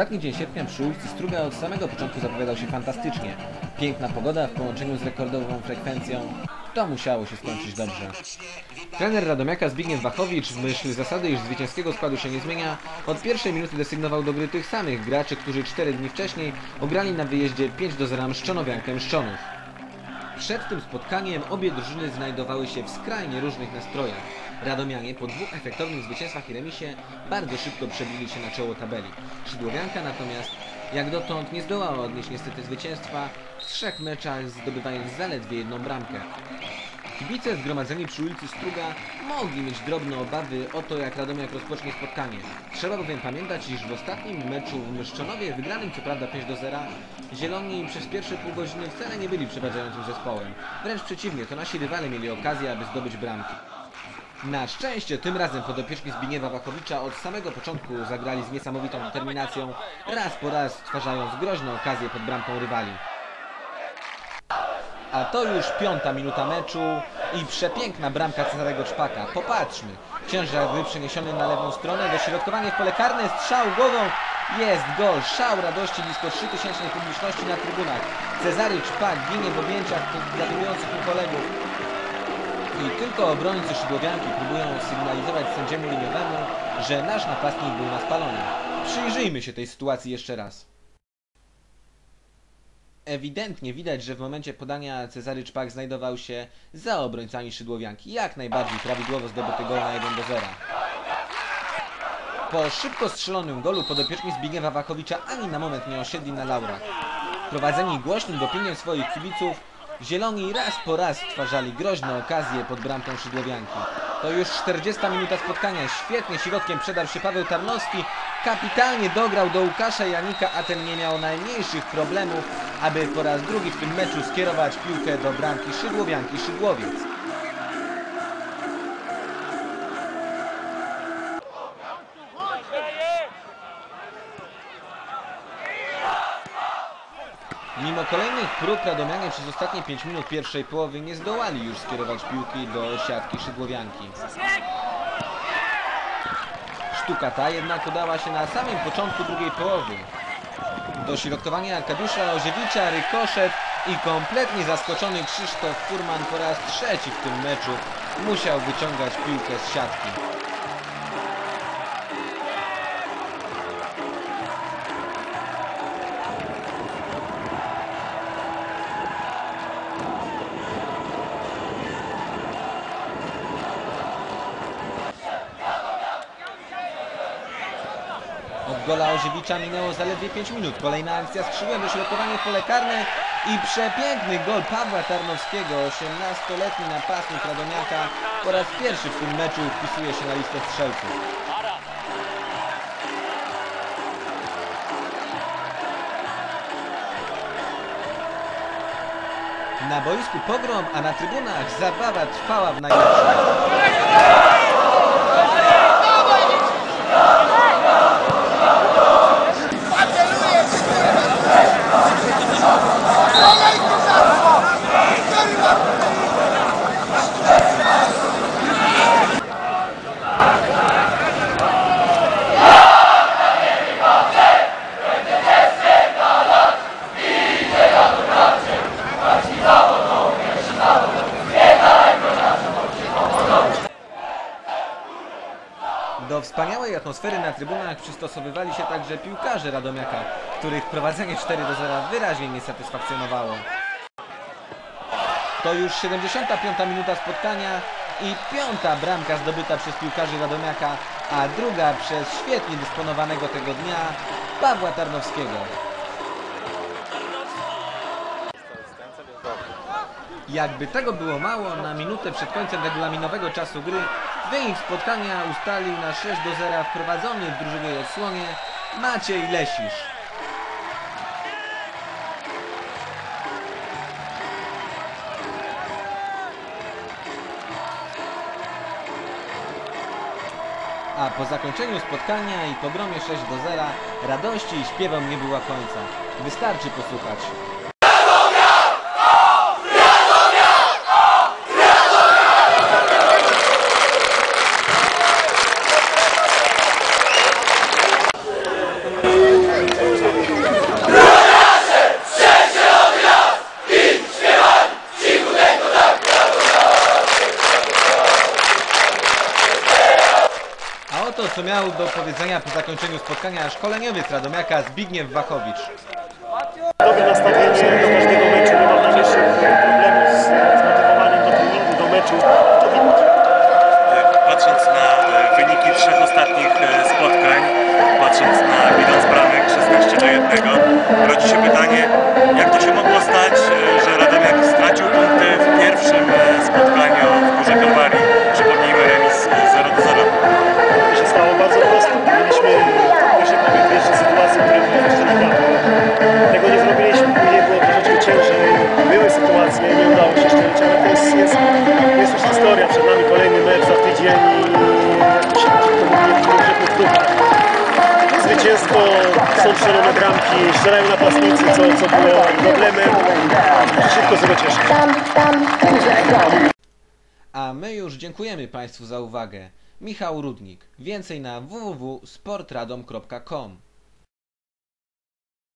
Ostatni dzień sierpnia przy ulicy Struga od samego początku zapowiadał się fantastycznie. Piękna pogoda w połączeniu z rekordową frekwencją. To musiało się skończyć dobrze. Trener Radomiaka Zbigniew Wachowicz w myśl zasady, iż zwycięskiego składu się nie zmienia, od pierwszej minuty desygnował do gry tych samych graczy, którzy cztery dni wcześniej ograli na wyjeździe 5 do 0 Mszczonowiankę Mszczonów. Przed tym spotkaniem obie drużyny znajdowały się w skrajnie różnych nastrojach. Radomianie po dwóch efektownych zwycięstwach i remisie bardzo szybko przebili się na czoło tabeli. Szydłowianka natomiast jak dotąd nie zdołała odnieść niestety zwycięstwa w trzech meczach zdobywając zaledwie jedną bramkę. Kibice zgromadzeni przy ulicy Struga mogli mieć drobne obawy o to, jak Radomiak rozpocznie spotkanie. Trzeba bowiem pamiętać, iż w ostatnim meczu w Myszczonowie, wygranym co prawda 5 do 0, Zieloni przez pierwsze pół godziny wcale nie byli przeważającym zespołem. Wręcz przeciwnie, to nasi rywale mieli okazję, aby zdobyć bramki. Na szczęście tym razem podopieczni Zbigniewa Wachowicza od samego początku zagrali z niesamowitą determinacją, raz po raz stwarzając groźne okazje pod bramką rywali. A to już piąta minuta meczu i przepiękna bramka Cezarego Czpaka. Popatrzmy. Ciężar gry przeniesiony na lewą stronę, dośrodkowanie w pole karne, strzał głową. Jest gol, szał radości blisko 3000 publiczności na trybunach. Cezary Czpak ginie w objęciach gratulujących mu kolegów. I tylko obrońcy Szydłowianki próbują sygnalizować sędziemu liniowemu, że nasz napastnik był na spalonie. Przyjrzyjmy się tej sytuacji jeszcze raz. Ewidentnie widać, że w momencie podania Cezary Czpak znajdował się za obrońcami Szydłowianki. Jak najbardziej prawidłowo zdobyty gol na 1 do 0. Po szybko strzelonym golu podopieczni Zbigniewa Wachowicza ani na moment nie osiedli na laurach. Prowadzeni głośnym dopingiem swoich kibiców, Zieloni raz po raz stwarzali groźne okazje pod bramką Szydłowianki. To już 40 minuta spotkania. Świetnie środkiem przedarł się Paweł Tarnowski. Kapitalnie dograł do Łukasza Janika, a ten nie miał najmniejszych problemów, aby po raz drugi w tym meczu skierować piłkę do bramki Szydłowianki Szydłowiec. Mimo kolejnych prób Radomianie przez ostatnie 5 minut pierwszej połowy nie zdołali już skierować piłki do siatki Szydłowianki. Sztuka ta jednak udała się na samym początku drugiej połowy. Dośrodkowanie Arkadiusza Oziewicza, rykoszet i kompletnie zaskoczony Krzysztof Furman po raz trzeci w tym meczu musiał wyciągać piłkę z siatki. Gola Oziewicza minęło zaledwie 5 minut. Kolejna akcja skrzydłem, dośrodkowanie w pole karne i przepiękny gol Pawła Tarnowskiego. 18-letni napastnik Radomiaka po raz pierwszy w tym meczu wpisuje się na listę strzelców. Na boisku pogrom, a na trybunach zabawa trwała w najlepszym. Do wspaniałej atmosfery na trybunach przystosowywali się także piłkarze Radomiaka, których prowadzenie 4 do 0 wyraźnie nie satysfakcjonowało. To już 75 minuta spotkania i piąta bramka zdobyta przez piłkarzy Radomiaka, a druga przez świetnie dysponowanego tego dnia Pawła Tarnowskiego. Jakby tego było mało, na minutę przed końcem regulaminowego czasu gry wynik spotkania ustalił na 6 do 0 wprowadzony w drużynie odsłonie Maciej Lesisz. A po zakończeniu spotkania i pogromie 6 do 0 radości i śpiewom nie było końca. Wystarczy posłuchać. Co miał do powiedzenia po zakończeniu spotkania szkoleniowiec Radomiaka Zbigniew Wachowicz. Dobre nastawienie do każdego meczu, nie mam najmniejszych problemów z zmotywowaniem do treningu, do meczu. Widać. patrząc na e, wyniki trzech ostatnich e, spotkań, patrząc na bilans bramek 16 do 1, rodzi się pytanie, jak to się mogło stać, e, że Przed nami kolejny mecz za tydzień i klubach. Zwycięstwo, są strzelone bramki, strzelają napastnicy, co, co było problemem. Szybko z tego cieszę. A my już dziękujemy Państwu za uwagę. Michał Rudnik. Więcej na www.sportradom.com